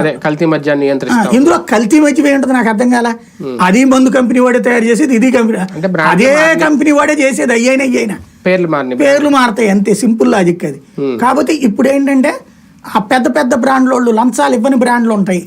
అదే కల్తీ మద్యాన్ని ఆ, నియంత్రిస్తాం ఇందులో కల్తీ మధ్య ఏంటది నాకు అర్థం కాల? అది మందు కంపెనీ వాడే తయారు చేసేది ఇది కంపెనీ అదే కంపెనీ వాడే చేసేది అయ్యైనా అయ్యైనా. పేర్లు మారిన పేర్లు మారుతాయి అంతే సింపుల్ లాజిక్ అది. కాకపోతే ఇప్పుడు ఏంటంటే ఆ పెద్ద పెద్ద బ్రాండ్ల వాళ్ళు లంచాలు ఇవ్వని బ్రాండ్లు ఉంటాయి.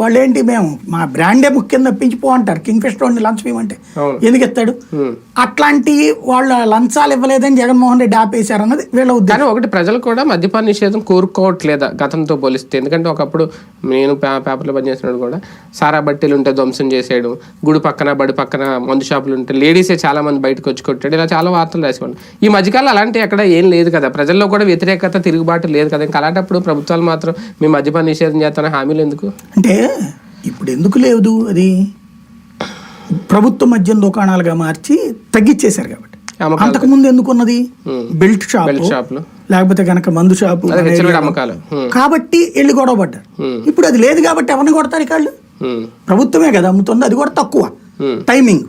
వాళ్ళేంటి మేము మా బ్రాండే ముఖ్యం తప్పించిపో అంటారు. కింగ్ ఫిషర్ లంచం ఇవ్వమంటే. అవును. ఎందుకు ఇస్తాడు ఉమ్. అట్లాంటి వాళ్ళ లంచాలు ఇవ్వలేదని జగన్మోహన్ రెడ్డి ఆపేశారు అన్నది వీళ్ళ ఉద్దేశం. కానీ ఒకటి ప్రజలు కూడా మద్యపాన నిషేధం కోరుకోవట్లేదా గతంతో పోలిస్తే? ఎందుకంటే ఒకప్పుడు నేను పేపర్లో పనిచేసినప్పుడు కూడా సారా బట్టీలు ఉంటే ధ్వంసం చేసేయడం గుడి పక్కన బడి పక్కన మందు షాపులు ఉంటే లేడీసే చాలా మంది బయటకు వచ్చి కొట్టాడు. ఇలా చాలా వార్తలు రాసేవాళ్ళు. ఈ మధ్యకాలం అలాంటి ఎక్కడ ఏం లేదు కదా. ప్రజల్లో కూడా వ్యతిరేకత తిరుగుబాటు లేదు కదా. ఇంకా అలాంటప్పుడు ప్రభుత్వాలు మాత్రం మీ మద్యపాన నిషేధం చేస్తాన హామీలు ఎందుకు అంటే ఇప్పుడు ఎందుకు లేదు అది? ప్రభుత్వ మద్యం దుకాణాలుగా మార్చి తగ్గించేశారు కాబట్టి. అంతకు ముందు ఎందుకున్నది? Belt shop. బెల్ట్ షాపులు. లేకపోతే గనక మందు షాపు కాబట్టి వెళ్ళి గొడవ పడ్డారు. ఇప్పుడు అది లేదు కాబట్టి ఎవరిని కొడతారు కాళ్ళు? ఉమ్, ప్రభుత్వమే కదా అమ్ముతుంది అది కూడా తక్కువ. టైమింగ్.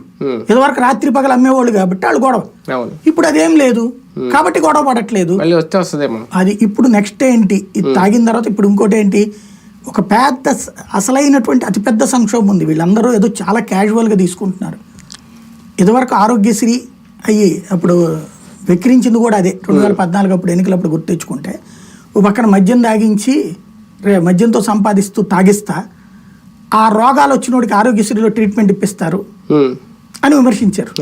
ఇదివరకు రాత్రి పగలు అమ్మేవాళ్ళు కాబట్టి వాళ్ళు గొడవ. ఇప్పుడు అదేం లేదు. కాబట్టి గొడవ పడట్లేదు. అది ఇప్పుడు నెక్స్ట్ ఏంటి? ఇది తాగిన తర్వాత ఇప్పుడు ఇంకోటి ఏంటి? ఒక పెద్ద అసలైనటువంటి అతిపెద్ద సంక్షోభం ఉంది. వీళ్ళందరూ ఏదో చాలా క్యాజువల్గా తీసుకుంటున్నారు. ఇదివరకు ఆరోగ్యశ్రీ అయ్యి అప్పుడు వెక్కిరించింది కూడా అదే. రెండు వేల పద్నాలుగు అప్పుడు ఎన్నికలప్పుడు గుర్తు తెచ్చుకుంటే ఓ పక్కన మద్యం తాగించి రే మద్యంతో సంపాదిస్తూ తాగిస్తా ఆ రోగాలు వచ్చినోడికి ఆరోగ్యశ్రీలో ట్రీట్మెంట్ ఇప్పిస్తారు అని విమర్శించారు.